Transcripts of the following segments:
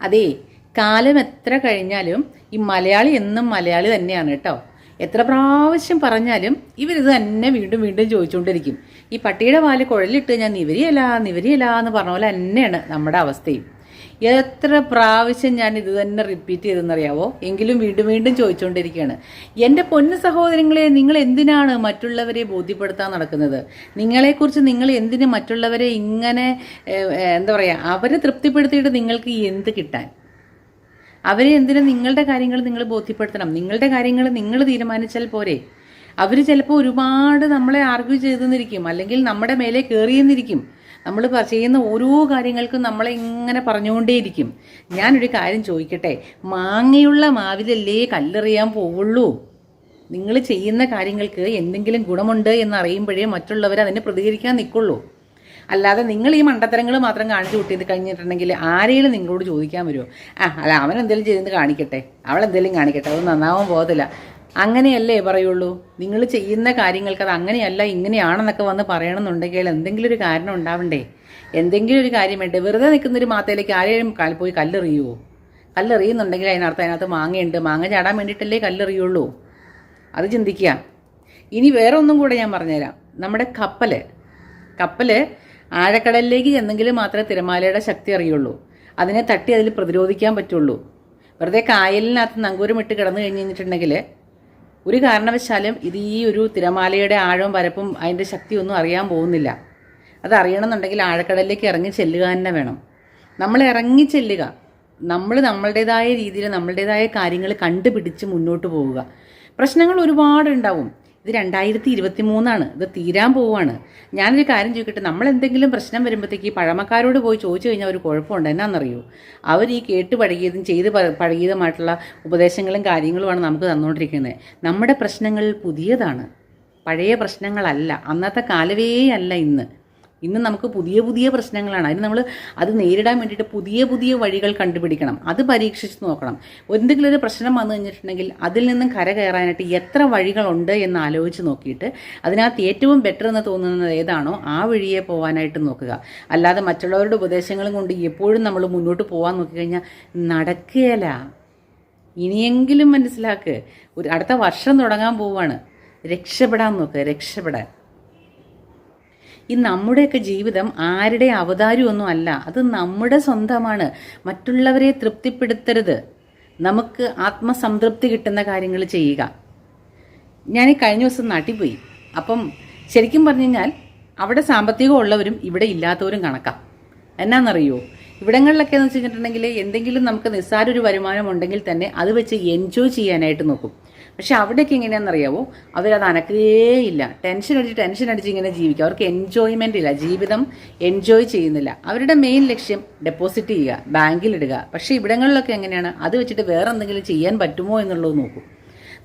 അതേ കാലം എത്ര കഴിഞ്ഞാലും ഈ മലയാളി എന്നും മലയാളി തന്നെയാണ് കേട്ടോ. എത്ര പ്രാവശ്യം പറഞ്ഞാലും ഇവരിത് തന്നെ വീണ്ടും വീണ്ടും ചോദിച്ചുകൊണ്ടിരിക്കും. ഈ പട്ടിയുടെ പാൽ കുഴലിട്ട് ഞാൻ നിവരിയല്ല നിവരിയല്ല എന്ന് പറഞ്ഞ പോലെ തന്നെയാണ് നമ്മുടെ അവസ്ഥയും. എത്ര പ്രാവശ്യം ഞാൻ ഇത് തന്നെ റിപ്പീറ്റ് ചെയ്തെന്നറിയാവോ? എങ്കിലും വീണ്ടും വീണ്ടും ചോദിച്ചുകൊണ്ടിരിക്കുകയാണ് എന്റെ പൊന്നു സഹോദരങ്ങളെ നിങ്ങൾ എന്തിനാണ് മറ്റുള്ളവരെ ബോധ്യപ്പെടുത്താൻ നടക്കുന്നത്? നിങ്ങളെക്കുറിച്ച് നിങ്ങൾ എന്തിന് മറ്റുള്ളവരെ ഇങ്ങനെ എന്താ പറയുക അവരെ തൃപ്തിപ്പെടുത്തിയിട്ട് നിങ്ങൾക്ക് എന്ത് കിട്ടാൻ? അവരെ എന്തിനും നിങ്ങളുടെ കാര്യങ്ങൾ നിങ്ങൾ ബോധ്യപ്പെടുത്തണം? നിങ്ങളുടെ കാര്യങ്ങൾ നിങ്ങൾ തീരുമാനിച്ചാൽ പോരെ. അവർ ചിലപ്പോൾ ഒരുപാട് നമ്മളെ ആർഗ്യൂ ചെയ്തെന്നിരിക്കും അല്ലെങ്കിൽ നമ്മുടെ മേലെ കയറിയെന്നിരിക്കും നമ്മൾ ചെയ്യുന്ന ഓരോ കാര്യങ്ങൾക്കും നമ്മളെ ഇങ്ങനെ പറഞ്ഞുകൊണ്ടേയിരിക്കും. ഞാനൊരു കാര്യം ചോദിക്കട്ടെ? മാങ്ങയുള്ള മാവിലല്ലേ കല്ലെറിയാൻ പോവുള്ളൂ? നിങ്ങൾ ചെയ്യുന്ന കാര്യങ്ങൾക്ക് എന്തെങ്കിലും ഗുണമുണ്ട് എന്ന് അറിയുമ്പോഴേ മറ്റുള്ളവർ അതിനെ പ്രതികരിക്കാൻ നിൽക്കുള്ളൂ. അല്ലാതെ നിങ്ങൾ ഈ മണ്ടത്തരങ്ങൾ മാത്രം കാണിച്ചു കൂട്ടിയത് കഴിഞ്ഞിട്ടുണ്ടെങ്കിൽ ആരെങ്കിലും നിങ്ങളോട് ചോദിക്കാൻ വരുമോ ആ അല്ല അവൻ എന്തെങ്കിലും ചെയ്തെന്ന് കാണിക്കട്ടെ. അവൾ എന്തെങ്കിലും കാണിക്കട്ടെ. അത് നന്നാവാൻ പോകത്തില്ല. അങ്ങനെയല്ലേ പറയുള്ളൂ? നിങ്ങൾ ചെയ്യുന്ന കാര്യങ്ങൾക്ക് അത് അങ്ങനെയല്ല ഇങ്ങനെയാണെന്നൊക്കെ വന്ന് പറയണമെന്നുണ്ടെങ്കിൽ എന്തെങ്കിലും ഒരു കാരണം ഉണ്ടാവണ്ടേ? എന്തെങ്കിലും ഒരു കാര്യം വേണ്ടേ? വെറുതെ നിൽക്കുന്ന ഒരു മാത്തയിലേക്ക് ആരെയും കാൽ പോയി കല്ലെറിയുമോ കല്ലെറിയുന്നുണ്ടെങ്കിൽ അതിനർത്ഥം അതിനകത്ത് മാങ്ങയുണ്ട്. മാങ്ങ ചാടാൻ വേണ്ടിയിട്ടല്ലേ കല്ലെറിയുള്ളൂ. അത് ചിന്തിക്കുക. ഇനി വേറെ ഒന്നും കൂടെ ഞാൻ പറഞ്ഞുതരാം. നമ്മുടെ കപ്പൽ കപ്പൽ ആഴക്കടലിലേക്ക് ചെന്നെങ്കിൽ മാത്രമേ തിരമാലയുടെ ശക്തി അറിയുള്ളൂ. അതിനെ തട്ടി അതിൽ പ്രതിരോധിക്കാൻ പറ്റുള്ളൂ. വെറുതെ കായലിനകത്ത് നങ്കൂരമിട്ട് കിടന്നു കഴിഞ്ഞ് കഴിഞ്ഞിട്ടുണ്ടെങ്കിൽ ഒരു കാരണവശാലും ഇത് ഈ ഒരു തിരമാലയുടെ ആഴവും പരപ്പും അതിന്റെ ശക്തിയൊന്നും അറിയാൻ പോകുന്നില്ല. അത് അറിയണമെന്നുണ്ടെങ്കിൽ ആഴക്കടലിലേക്ക് ഇറങ്ങി ചെല്ലുക തന്നെ വേണം. നമ്മൾ ഇറങ്ങി ചെല്ലുക. നമ്മൾ നമ്മളുടേതായ രീതിയിൽ നമ്മളുടേതായ കാര്യങ്ങൾ കണ്ടുപിടിച്ച് മുന്നോട്ട് പോവുക. പ്രശ്നങ്ങൾ ഒരുപാടുണ്ടാവും. ഇത് രണ്ടായിരത്തി ഇരുപത്തി മൂന്നാണ് ഇത് തീരാൻ പോവുകയാണ്. ഞാനൊരു കാര്യം ചോദിക്കട്ടെ നമ്മൾ എന്തെങ്കിലും പ്രശ്നം വരുമ്പോഴത്തേക്ക് ഈ പഴമക്കാരോട് പോയി ചോദിച്ചു കഴിഞ്ഞാൽ ഒരു കുഴപ്പമുണ്ട്? എന്നാണെന്നറിയോ അവർ ഈ കേട്ട് പഴകിയതും ചെയ്ത് പഴകിയതുമായിട്ടുള്ള ഉപദേശങ്ങളും കാര്യങ്ങളുമാണ് നമുക്ക് തന്നുകൊണ്ടിരിക്കുന്നത് നമ്മുടെ പ്രശ്നങ്ങൾ പുതിയതാണ്. പഴയ പ്രശ്നങ്ങളല്ല. അന്നത്തെ കാലവേ അല്ല ഇന്ന്. ഇന്ന് നമുക്ക് പുതിയ പുതിയ പ്രശ്നങ്ങളാണ്. അതിന് നമ്മൾ അത് നേരിടാൻ വേണ്ടിയിട്ട് പുതിയ പുതിയ വഴികൾ കണ്ടുപിടിക്കണം. അത് പരീക്ഷിച്ച് നോക്കണം. എന്തെങ്കിലും ഒരു പ്രശ്നം വന്നു കഴിഞ്ഞിട്ടുണ്ടെങ്കിൽ അതിൽ നിന്നും കര കയറാനായിട്ട് എത്ര വഴികളുണ്ട് എന്ന് ആലോചിച്ച് നോക്കിയിട്ട് അതിനകത്ത് ഏറ്റവും ബെറ്റർ എന്ന് തോന്നുന്നത് ഏതാണോ ആ വഴിയെ പോകാനായിട്ട് നോക്കുക. അല്ലാതെ മറ്റുള്ളവരുടെ ഉപദേശങ്ങളും കൊണ്ട് എപ്പോഴും നമ്മൾ മുന്നോട്ട് പോകാൻ നോക്കിക്കഴിഞ്ഞാൽ നടക്കുകയല്ല. ഇനിയെങ്കിലും മനസ്സിലാക്ക്. ഒരു അടുത്ത വർഷം തുടങ്ങാൻ പോവാണ്. രക്ഷപ്പെടാൻ നോക്കുക രക്ഷപ്പെടാൻ. ഈ നമ്മുടെയൊക്കെ ജീവിതം ആരുടെ അവതാരമൊന്നും അല്ല. അത് നമ്മുടെ സ്വന്തമാണ്. മറ്റുള്ളവരെ തൃപ്തിപ്പെടുത്തരുത്. നമുക്ക് ആത്മസംതൃപ്തി കിട്ടുന്ന കാര്യങ്ങൾ ചെയ്യുക. ഞാൻ ഈ കഴിഞ്ഞ ദിവസം നാട്ടിൽ പോയി അപ്പം ശരിക്കും പറഞ്ഞു കഴിഞ്ഞാൽ അവിടെ സാമ്പത്തികം ഉള്ളവരും ഇവിടെ ഇല്ലാത്തവരും കണക്കാം. എന്നാണെന്നറിയോ ഇവിടങ്ങളിലൊക്കെ എന്ന് വെച്ച് കഴിഞ്ഞിട്ടുണ്ടെങ്കിൽ എന്തെങ്കിലും നമുക്ക് നിസ്സാര ഒരു വരുമാനം ഉണ്ടെങ്കിൽ തന്നെ അത് വെച്ച് എൻജോയ് ചെയ്യാനായിട്ട് നോക്കും. പക്ഷെ അവിടേക്ക് എങ്ങനെയാണെന്നറിയാവോ? അവരത് ഇല്ല ടെൻഷൻ അടിച്ച് ടെൻഷൻ അടിച്ച് ഇങ്ങനെ ജീവിക്കുക അവർക്ക് എൻജോയ്മെന്റ് ഇല്ല. ജീവിതം എൻജോയ് ചെയ്യുന്നില്ല. അവരുടെ മെയിൻ ലക്ഷ്യം ഡെപ്പോസിറ്റ് ചെയ്യുക ബാങ്കിലിടുക പക്ഷേ ഇവിടങ്ങളിലൊക്കെ എങ്ങനെയാണ്? അത് വെച്ചിട്ട് വേറെ എന്തെങ്കിലും ചെയ്യാൻ പറ്റുമോ എന്നുള്ളത് നോക്കൂ.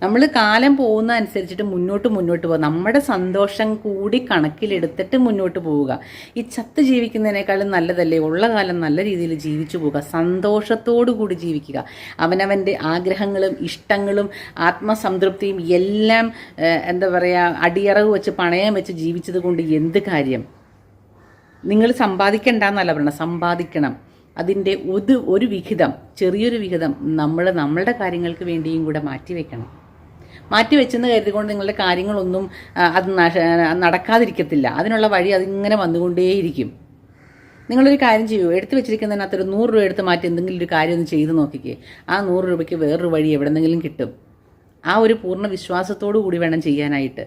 നമ്മൾ കാലം പോകുന്ന അനുസരിച്ചിട്ട് മുന്നോട്ട് മുന്നോട്ട് പോകുക നമ്മുടെ സന്തോഷം കൂടി കണക്കിലെടുത്തിട്ട് മുന്നോട്ട് പോവുക. ഈ ചത്ത് ജീവിക്കുന്നതിനേക്കാളും നല്ലതല്ലേ? ഉള്ള കാലം നല്ല രീതിയിൽ ജീവിച്ചു പോവുക. സന്തോഷത്തോടു കൂടി ജീവിക്കുക. അവനവന്റെ ആഗ്രഹങ്ങളും ഇഷ്ടങ്ങളും ആത്മസംതൃപ്തിയും എല്ലാം എന്താ പറയുക അടിയറവ് വെച്ച് പണയം വെച്ച് ജീവിച്ചത് കൊണ്ട് എന്ത് കാര്യം? നിങ്ങൾ സമ്പാദിക്കണ്ടെന്നല്ല പറയണം സമ്പാദിക്കണം. അതിന്റെ ഒരു ഒരു വിഹിതം ചെറിയൊരു വിഹിതം നമ്മൾ നമ്മളുടെ കാര്യങ്ങൾക്ക് വേണ്ടിയും കൂടെ മാറ്റിവെക്കണം മാറ്റിവെച്ചെന്ന് കരുതിക്കൊണ്ട് നിങ്ങളുടെ കാര്യങ്ങളൊന്നും അത് നടക്കാതിരിക്കത്തില്ല. അതിനുള്ള വഴി അതിങ്ങനെ വന്നുകൊണ്ടേയിരിക്കും. നിങ്ങളൊരു കാര്യം ചെയ്യൂ. എടുത്തു വെച്ചിരിക്കുന്നതിനകത്ത് ഒരു നൂറ് രൂപ എടുത്ത് മാറ്റി എന്തെങ്കിലും ഒരു കാര്യം ഒന്ന് ചെയ്ത് നോക്കിക്കേ. ആ നൂറ് രൂപയ്ക്ക് വേറൊരു വഴി എവിടെന്നെങ്കിലും കിട്ടും. ആ ഒരു പൂർണ വിശ്വാസത്തോടു കൂടി വേണം ചെയ്യാനായിട്ട്.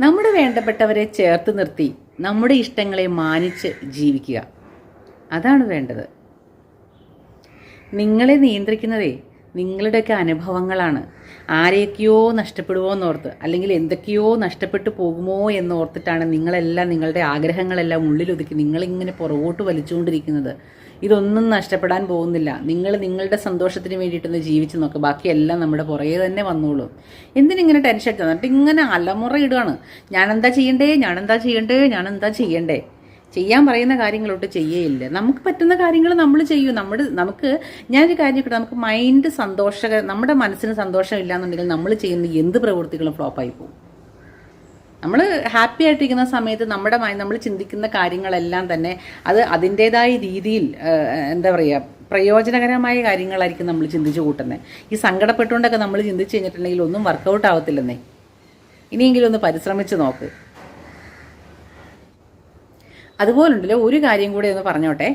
നമ്മുടെ വേണ്ടപ്പെട്ടവരെ ചേർത്ത് നിർത്തി നമ്മുടെ ഇഷ്ടങ്ങളെ മാനിച്ച് ജീവിക്കുക. അതാണ് വേണ്ടത്. നിങ്ങളെ നിയന്ത്രിക്കുന്നതേ നിങ്ങളുടെയൊക്കെ അനുഭവങ്ങളാണ്. ആരെയൊക്കെയോ നഷ്ടപ്പെടുമോ എന്നോർത്ത് അല്ലെങ്കിൽ എന്തൊക്കെയോ നഷ്ടപ്പെട്ടു പോകുമോ എന്നോർത്തിട്ടാണ് നിങ്ങളെല്ലാം നിങ്ങളുടെ ആഗ്രഹങ്ങളെല്ലാം ഉള്ളിലൊതുക്കി നിങ്ങളിങ്ങനെ പുറകോട്ട് വലിച്ചുകൊണ്ടിരിക്കുന്നത്. ഇതൊന്നും നഷ്ടപ്പെടാൻ പോകുന്നില്ല. നിങ്ങൾ നിങ്ങളുടെ സന്തോഷത്തിന് വേണ്ടിയിട്ടൊന്ന് ജീവിച്ച് നോക്കുക ബാക്കിയെല്ലാം നമ്മുടെ പുറകെ തന്നെ വന്നോളൂ. എന്തിനിങ്ങനെ ടെൻഷൻ എന്നിട്ട് ഇങ്ങനെ അലമുറ ഇടുകയാണ് ഞാനെന്താ ചെയ്യണ്ടേ? ഞാനെന്താ ചെയ്യണ്ടേ? ഞാനെന്താ ചെയ്യണ്ടേ? ചെയ്യാൻ പറയുന്ന കാര്യങ്ങളൊട്ട് ചെയ്യേയില്ല. നമുക്ക് പറ്റുന്ന കാര്യങ്ങൾ നമ്മൾ ചെയ്യൂ. നമ്മൾ നമുക്ക് ഞാനൊരു കാര്യം കിട്ടും നമുക്ക് മൈൻഡ് സന്തോഷക നമ്മുടെ മനസ്സിന് സന്തോഷം ഇല്ലാന്നുണ്ടെങ്കിൽ നമ്മൾ ചെയ്യുന്ന എന്ത് പ്രവൃത്തികളും ഫ്ലോപ്പായി പോകും. നമ്മൾ ഹാപ്പി ആയിട്ടിരിക്കുന്ന സമയത്ത് നമ്മുടെ നമ്മൾ ചിന്തിക്കുന്ന കാര്യങ്ങളെല്ലാം തന്നെ അത് അതിന്റേതായ രീതിയിൽ എന്താ പറയുക പ്രയോജനകരമായ കാര്യങ്ങളായിരിക്കും നമ്മൾ ചിന്തിച്ചു കൂട്ടുന്നത് ഈ സങ്കടപ്പെട്ടുകൊണ്ടൊക്കെ നമ്മൾ ചിന്തിച്ച് കഴിഞ്ഞിട്ടുണ്ടെങ്കിൽ ഒന്നും വർക്കൗട്ട് ആവത്തില്ലെന്നേ. ഇനിയെങ്കിലും ഒന്ന് പരിശ്രമിച്ച് നോക്ക്. അതുപോലുണ്ടല്ലോ ഒരു കാര്യം കൂടെ ഒന്ന് പറഞ്ഞോട്ടെ.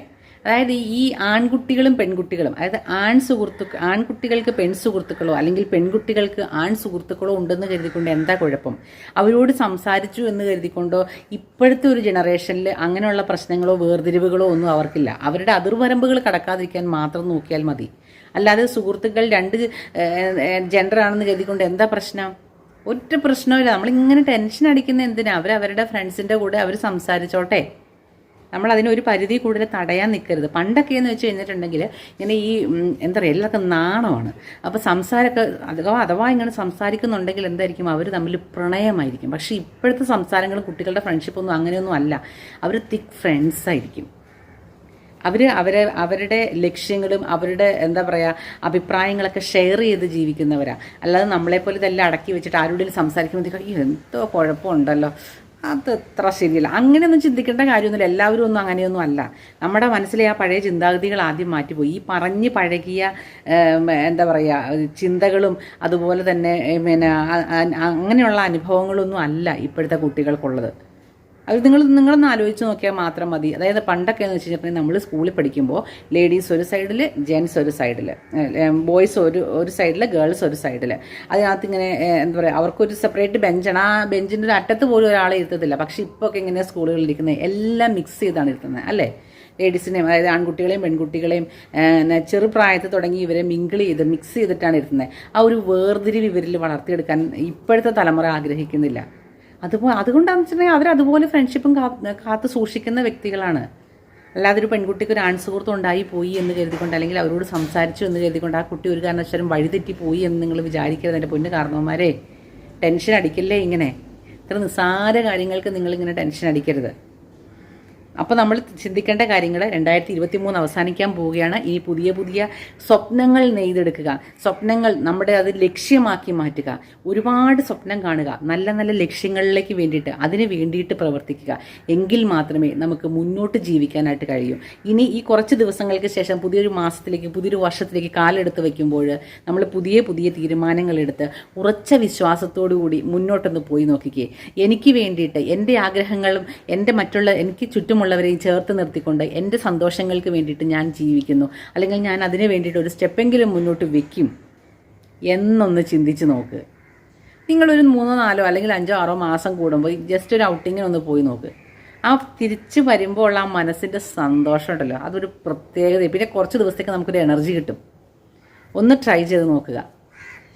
അതായത് ഈ ആൺകുട്ടികളും പെൺകുട്ടികളും അതായത് ആൺ സുഹൃത്തു ആൺകുട്ടികൾക്ക് പെൺ സുഹൃത്തുക്കളോ അല്ലെങ്കിൽ പെൺകുട്ടികൾക്ക് ആൺ സുഹൃത്തുക്കളോ ഉണ്ടെന്ന് കരുതിക്കൊണ്ട് എന്താ കുഴപ്പം? അവരോട് സംസാരിച്ചു എന്ന് കരുതിക്കൊണ്ടോ ഇപ്പോഴത്തെ ഒരു ജനറേഷനിൽ അങ്ങനെയുള്ള പ്രശ്നങ്ങളോ വേർതിരിവുകളോ ഒന്നും അവർക്കില്ല. അവരുടെ അതിർവരമ്പുകൾ കടക്കാതിരിക്കാൻ മാത്രം നോക്കിയാൽ മതി. അല്ലാതെ സുഹൃത്തുക്കൾ രണ്ട് ജെൻഡറാണെന്ന് കരുതിക്കൊണ്ട് എന്താ പ്രശ്നം? ഒറ്റ പ്രശ്നമില്ല നമ്മളിങ്ങനെ ടെൻഷൻ അടിക്കുന്ന എന്തിനാ? അവരുടെ ഫ്രണ്ട്സിന്റെ കൂടെ അവർ സംസാരിച്ചോട്ടെ. നമ്മൾ അതിനൊരു പരിധി കൂടുതൽ തടയാൻ നിൽക്കരുത്. പണ്ടൊക്കെ എന്ന് വെച്ച് കഴിഞ്ഞിട്ടുണ്ടെങ്കിൽ ഇങ്ങനെ ഈ എന്താ പറയുക എല്ലാവർക്കും നാണമാണ്. അപ്പോൾ സംസാരമൊക്കെ അഥവാ അഥവാ ഇങ്ങനെ സംസാരിക്കുന്നുണ്ടെങ്കിൽ എന്തായിരിക്കും? അവർ തമ്മിൽ പ്രണയമായിരിക്കും. പക്ഷേ ഇപ്പോഴത്തെ സംസാരങ്ങളും കുട്ടികളുടെ ഫ്രണ്ട്ഷിപ്പൊന്നും അങ്ങനെയൊന്നും അല്ല. അവർ തിക് ഫ്രണ്ട്സ് ആയിരിക്കും. അവർ അവരെ അവരുടെ ലക്ഷ്യങ്ങളും അവരുടെ എന്താ പറയുക അഭിപ്രായങ്ങളൊക്കെ ഷെയർ ചെയ്ത് ജീവിക്കുന്നവരാണ് അല്ലാതെ നമ്മളെപ്പോലെ ഇതെല്ലാം അടക്കി വെച്ചിട്ട് ആരോടെങ്കിലും സംസാരിക്കുമ്പോഴത്തേക്കും "അയ്യോ, എന്തോ കുഴപ്പമുണ്ടല്ലോ. അത് എത്ര ശരിയല്ല. അങ്ങനെയൊന്നും ചിന്തിക്കേണ്ട കാര്യമൊന്നുമില്ല. എല്ലാവരും ഒന്നും അങ്ങനെയൊന്നും അല്ല. നമ്മുടെ മനസ്സിലെ ആ പഴയ ചിന്താഗതികൾ ആദ്യം മാറ്റിപ്പോയി. ഈ പറഞ്ഞ് പഴകിയ എന്താ പറയുക ചിന്തകളും അതുപോലെ തന്നെ പിന്നെ അങ്ങനെയുള്ള അനുഭവങ്ങളൊന്നും അല്ല ഇപ്പോഴത്തെ കുട്ടികൾക്കുള്ളത്. അത് നിങ്ങൾ നിങ്ങളൊന്ന് ആലോചിച്ച് നോക്കിയാൽ മാത്രം മതി. അതായത് പണ്ടൊക്കെ എന്ന് വെച്ച് കഴിഞ്ഞാൽ നമ്മൾ സ്കൂളിൽ പഠിക്കുമ്പോൾ ലേഡീസ് ഒരു സൈഡിൽ ജെൻസ് ഒരു സൈഡിൽ ബോയ്സ് ഒരു ഒരു സൈഡിൽ ഗേൾസ് ഒരു സൈഡിൽ അതിനകത്ത് ഇങ്ങനെ എന്താ പറയുക അവർക്കൊരു സെപ്പറേറ്റ് ബെഞ്ചാണ് ആ ബെഞ്ചിന്റെ ഒരു അറ്റത്ത് പോലും ഒരാളെ ഇരുത്തത്തില്ല. പക്ഷേ ഇപ്പോൾ ഒക്കെ ഇങ്ങനെ സ്കൂളുകളിൽ ഇരിക്കുന്നത് എല്ലാം മിക്സ് ചെയ്താണ് ഇരുത്തുന്നത് അല്ലേ? ലേഡീസിനെയും അതായത് ആൺകുട്ടികളെയും പെൺകുട്ടികളെയും ചെറുപ്രായത്തിൽ തുടങ്ങി ഇവരെ മിങ്കിൾ ചെയ്ത് മിക്സ് ചെയ്തിട്ടാണ് ഇരുത്തുന്നത്. ആ ഒരു വേർതിരിവ് ഇവരിൽ വളർത്തിയെടുക്കാൻ ഇപ്പോഴത്തെ തലമുറ ആഗ്രഹിക്കുന്നില്ല. അതുപോലെ അതുകൊണ്ടാണെന്ന് വെച്ചിട്ടുണ്ടെങ്കിൽ അവർ അതുപോലെ ഫ്രണ്ട്ഷിപ്പും കാത്ത് സൂക്ഷിക്കുന്ന വ്യക്തികളാണ്. അല്ലാതെ ഒരു പെൺകുട്ടിക്ക് ഒരു ആൺസുഹൃത്ത് ഉണ്ടായി പോയി എന്ന് കരുതിക്കൊണ്ട് അല്ലെങ്കിൽ അവരോട് സംസാരിച്ചു എന്ന് കരുതിക്കൊണ്ട് ആ കുട്ടി ഒരു കാരണവശാലും വഴിതെറ്റി പോയി എന്ന് നിങ്ങൾ വിചാരിക്കരുത്. എന്റെ പൊന്നു കാരണവന്മാരെ ടെൻഷൻ അടിക്കല്ലേ ഇങ്ങനെ? ഇത്ര നിസ്സാര കാര്യങ്ങൾക്ക് നിങ്ങളിങ്ങനെ ടെൻഷൻ അടിക്കരുത്. അപ്പോൾ നമ്മൾ ചിന്തിക്കേണ്ട കാര്യങ്ങൾ രണ്ടായിരത്തി ഇരുപത്തി മൂന്ന് അവസാനിക്കാൻ പോവുകയാണ്. ഇനി പുതിയ പുതിയ സ്വപ്നങ്ങൾ നെയ്തെടുക്കുക. സ്വപ്നങ്ങൾ നമ്മുടെ അത് ലക്ഷ്യമാക്കി മാറ്റുക. ഒരുപാട് സ്വപ്നം കാണുക. നല്ല നല്ല ലക്ഷ്യങ്ങളിലേക്ക് വേണ്ടിയിട്ട് അതിന് വേണ്ടിയിട്ട് പ്രവർത്തിക്കുക. എങ്കിൽ മാത്രമേ നമുക്ക് മുന്നോട്ട് ജീവിക്കാനായിട്ട് കഴിയൂ. ഇനി ഈ കുറച്ച് ദിവസങ്ങൾക്ക് ശേഷം പുതിയൊരു മാസത്തിലേക്ക് പുതിയൊരു വർഷത്തിലേക്ക് കാലെടുത്ത് വയ്ക്കുമ്പോൾ നമ്മൾ പുതിയ പുതിയ തീരുമാനങ്ങൾ എടുത്ത് ഉറച്ച വിശ്വാസത്തോടു കൂടി മുന്നോട്ടൊന്ന് പോയി നോക്കിക്കേ. എനിക്ക് വേണ്ടിയിട്ട് എന്റെ ആഗ്രഹങ്ങളും എന്റെ മറ്റുള്ള എനിക്ക് ചുറ്റുമുള്ളവരെയും ചേർത്ത് നിർത്തിക്കൊണ്ട് എന്റെ സന്തോഷങ്ങൾക്ക് വേണ്ടിയിട്ട് ഞാൻ ജീവിക്കുന്നു. അല്ലെങ്കിൽ ഞാൻ അതിന് വേണ്ടിയിട്ട് ഒരു സ്റ്റെപ്പെങ്കിലും മുന്നോട്ട് വെക്കും എന്നൊന്ന് ചിന്തിച്ച് നോക്ക്. നിങ്ങളൊരു മൂന്നോ നാലോ അല്ലെങ്കിൽ അഞ്ചോ ആറോ മാസം കൂടുമ്പോൾ ജസ്റ്റ് ഒരു ഔട്ടിങ്ങിനൊന്ന് പോയി നോക്ക്. ആ തിരിച്ച് വരുമ്പോൾ ഉള്ള ആ മനസ്സിന്റെ സന്തോഷം ഉണ്ടല്ലോ. അതൊരു പ്രത്യേകത. പിന്നെ കുറച്ച് ദിവസത്തേക്ക് നമുക്കൊരു എനർജി കിട്ടും. ഒന്ന് ട്രൈ ചെയ്ത് നോക്കുക.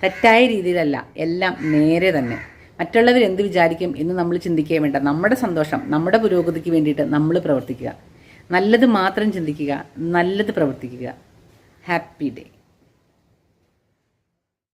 തെറ്റായ രീതിയിലല്ല. എല്ലാം നേരെ തന്നെ. മറ്റുള്ളവർ എന്ത് വിചാരിക്കും എന്ന് നമ്മൾ ചിന്തിക്കുക വേണ്ട. നമ്മുടെ സന്തോഷം നമ്മുടെ പുരോഗതിക്ക് വേണ്ടിയിട്ട് നമ്മൾ പ്രവർത്തിക്കുക. നല്ലത് മാത്രം ചിന്തിക്കുക നല്ലത് പ്രവർത്തിക്കുക. Happy day